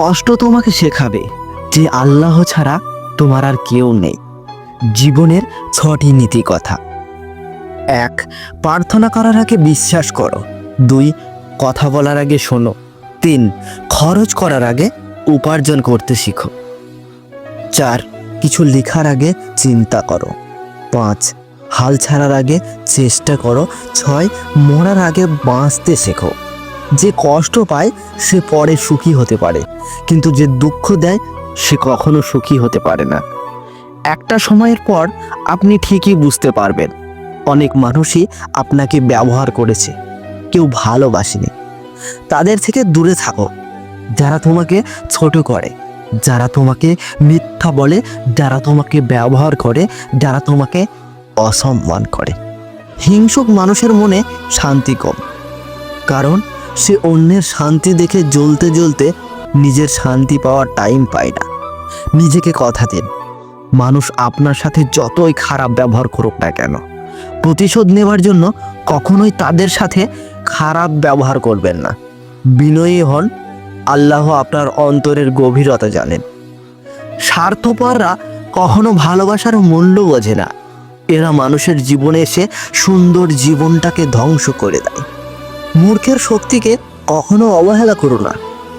কষ্ট তোমাকে শেখাবে যে আল্লাহ ছাড়া তোমার আর কেউ নেই। জীবনের ছটি নীতি কথা এক, প্রার্থনা করার আগে বিশ্বাস করো। দুই, কথা বলার আগে শোনো। তিন, খরচ করার আগে উপার্জন করতে শিখো। চার, কিছু লেখার আগে চিন্তা করো। পাঁচ, হাল ছাড়ার আগে চেষ্টা করো। ছয়, মরার আগে বাঁচতে শেখো। যে কষ্ট পায়, সে পরে সুখী হতে পারে। কিন্তু যে দুঃখ দেয়, সে কখনো সুখী হতে পারে না। একটা সময়ের পর আপনি ঠিকই বুঝতে পারবেন, অনেক মানুষই আপনাকে ব্যবহার করেছে, কেউ ভালোবাসেনি। তাদের থেকে দূরে থাকো। যারা তোমাকে ছোট করে, যারা তোমাকে মিথ্যা বলে, যারা তোমাকে ব্যবহার করে, যারা তোমাকে অসম্মান করে। হিংসুক মানুষের মনে শান্তি কম। কারণ সে অন্যের শান্তি দেখে জ্বলতে জ্বলতে নিজের শান্তি পাওয়ার টাইম পায় না। নিজেকে কথা দিন, মানুষ আপনার সাথে যতই খারাপ ব্যবহার করুক না কেন, প্রতিশোধ নেওয়ার জন্য কখনোই তাদের সাথে খারাপ ব্যবহার করবেন না। বিনয়ী হন, আল্লাহ আপনার অন্তরের গভীরতা জানেন। স্বার্থপররা কখনো ভালোবাসার মূল্য বোঝে না। এরা মানুষের জীবনে এসে সুন্দর জীবনটাকে ধ্বংস করে দেয়। মূর্খের শক্তিকে কখনো অবহেলা করো না।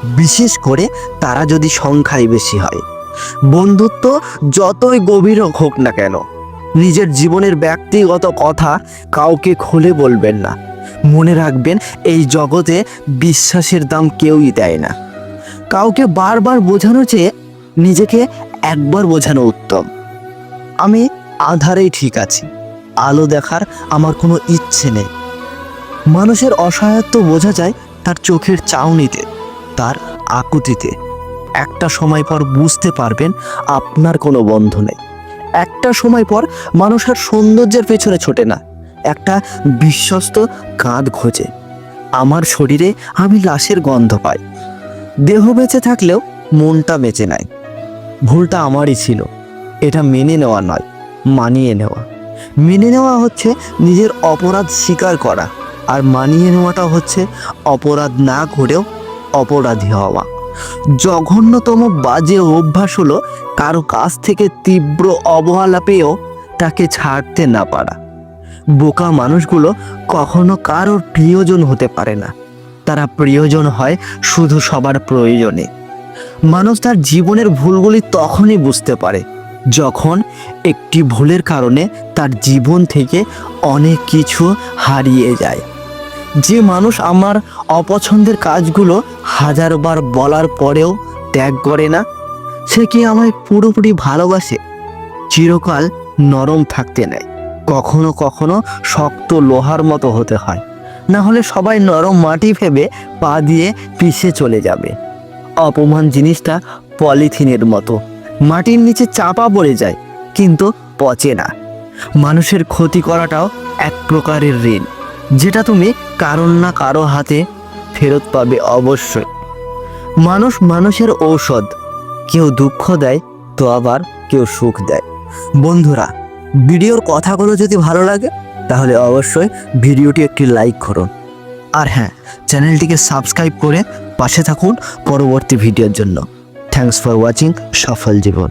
বিশেষ করে তারা যদি সংখ্যায় বেশি হয়। বন্ধুত্ব যতই গভীর হোক না কেন, নিজের জীবনের ব্যক্তিগত কথা কাউকে খুলে বলবেন না। মনে রাখবেন, এই জগতে বিশ্বাসের দাম কেউই দেয় না। কাউকে বারবার বোঝানো চেয়ে নিজেকে একবার বোঝানো উত্তম। আমি আধারেই ঠিক আছি। আলো দেখার আমার কোনো ইচ্ছে নেই। মানুষের অসহায়ত্ব বোঝা যায় তার চোখের চাউনিতে, তার আকুতিতে। একটা সময় পর বুঝতে পারবেন আপনার কোনো বন্ধ নেই। একটা সময় পর মানুষের সৌন্দর্যের পেছনে ছোটে না। একটা বিশ্বস্ত কাঁধ খোঁজে। আমার শরীরে আমি লাশের গন্ধ পাই। দেহ বেঁচে থাকলেও মনটা বেঁচে নাই। ভুলটা আমারই ছিল। এটা মেনে নেওয়া নয়, মানিয়ে নেওয়া। মেনে নেওয়া হচ্ছে নিজের অপরাধ স্বীকার করা। আর মানিয়ে নেওয়াটা হচ্ছে অপরাধ না করেও অপরাধী হওয়া। জঘন্যতম বাজে অভ্যাস হলো কারও কাছ থেকে তীব্র অবহেলা পেয়েও তাকে ছাড়তে না পারা। বোকা মানুষগুলো কখনো কারোর প্রিয়জন হতে পারে না। তারা প্রিয়জন হয় শুধু সবার প্রয়োজনে। মানুষ তার জীবনের ভুলগুলি তখনই বুঝতে পারে, যখন একটি ভুলের কারণে তার জীবন থেকে অনেক কিছু হারিয়ে যায়। যে মানুষ আমার অপছন্দের কাজগুলো হাজারবার বলার পরেও ত্যাগ করে না, সে কি আমায় পুরোপুরি ভালোবাসে? চিরকাল নরম থাকতে নেয়। কখনো কখনো শক্ত লোহার মতো হতে হয়। না হলে সবাই নরম মাটি ভেবে পা দিয়ে পিষে চলে যাবে। অপমান জিনিসটা পলিথিনের মতো। মাটির নিচে চাপা পড়ে যায়, কিন্তু পচে না। মানুষের ক্ষতি করাটাও এক প্রকারের ঋণ। যেটা তুমি কারণ না কারও হাতে ফেরত পাবে অবশ্যই। মানুষ মানুষের ঔষধ। কেউ দুঃখ দেয়, তো আবার কেউ সুখ দেয়। বন্ধুরা, ভিডিওর কথাগুলো যদি ভালো লাগে, তাহলে অবশ্যই ভিডিওটি একটি লাইক করুন। আর হ্যাঁ চ্যানেলটিকে সাবস্ক্রাইব করে পাশে থাকুন পরবর্তী ভিডিওর জন্য। থ্যাঙ্কস ফর ওয়াচিং সফল জীবন।